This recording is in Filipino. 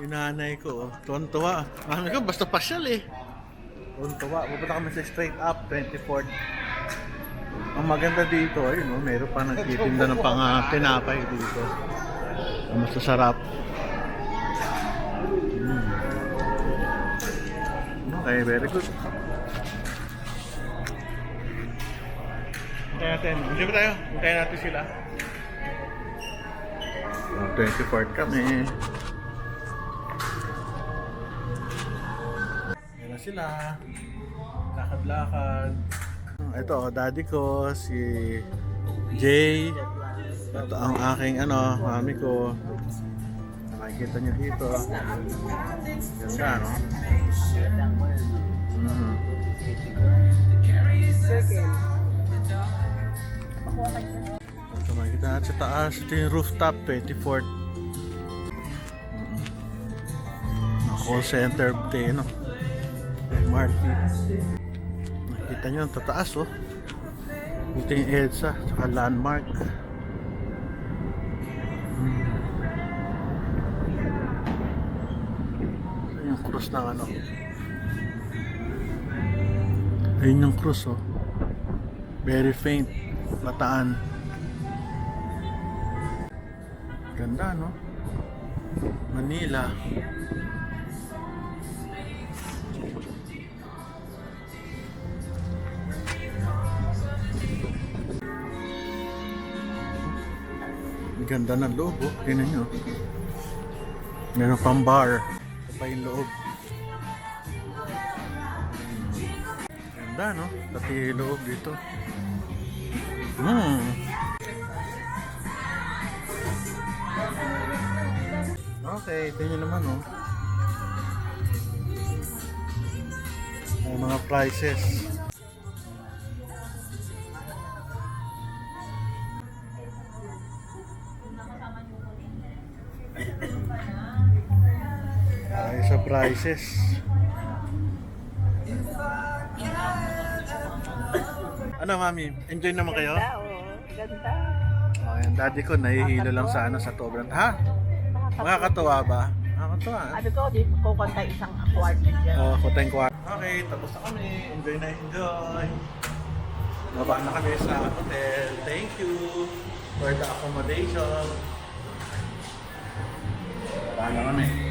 Yung nanay ko, oh. tuwan-tuwa. Mami ko, basta pasyal eh. Tuwan-tuwa. Pupunta kami sa straight up, 24th. Ang maganda dito, ayun oh, meron pa nagtitinda ng pang ah, tinapay dito. Ang masasarap. Mm. Okay, very good. Hintayin natin. Hindi ba tayo? Hintayin natin sila. Oh, 24th kami. Sila. Lakad-lakad. Ito, daddy ko, si Jay. Ito ang aking ano, mami ko. Makikita niyo dito. Ganda, no? Mhm. Ito makikita natin sa taas. Ito yung rooftop, 24th. Mm. Ang call center, eh, no? Market. Nakita nyo ang tataas, oh. Ito yung EDSA, saka landmark. Hmm. Yung cross ng ano. Ayun yung cross, oh. Very faint. Bataan. Ganda, no? Manila. Ang Ganda ng loob, oh. Tingnan nyo. Meron pang bar. Ito yung loob. Ganda, no? Pati loob dito. Hmm. Okay, ito nyo naman, oh. May mga prices. Prices. Ano, mami? Enjoy naman kayo? Ganda, oh. Ganda. Oh, yung daddy ko nahihilo lang sa ano sa Tobran. Ha? Makakatuwa ba? Nakakatuwa. Ano ko, di ko kanta isang award dyan. Oh, kuteng kwart. Okay, tapos na kami. Enjoy na enjoy. Baba na kami sa hotel. Thank you for the accommodation. Baba na kami.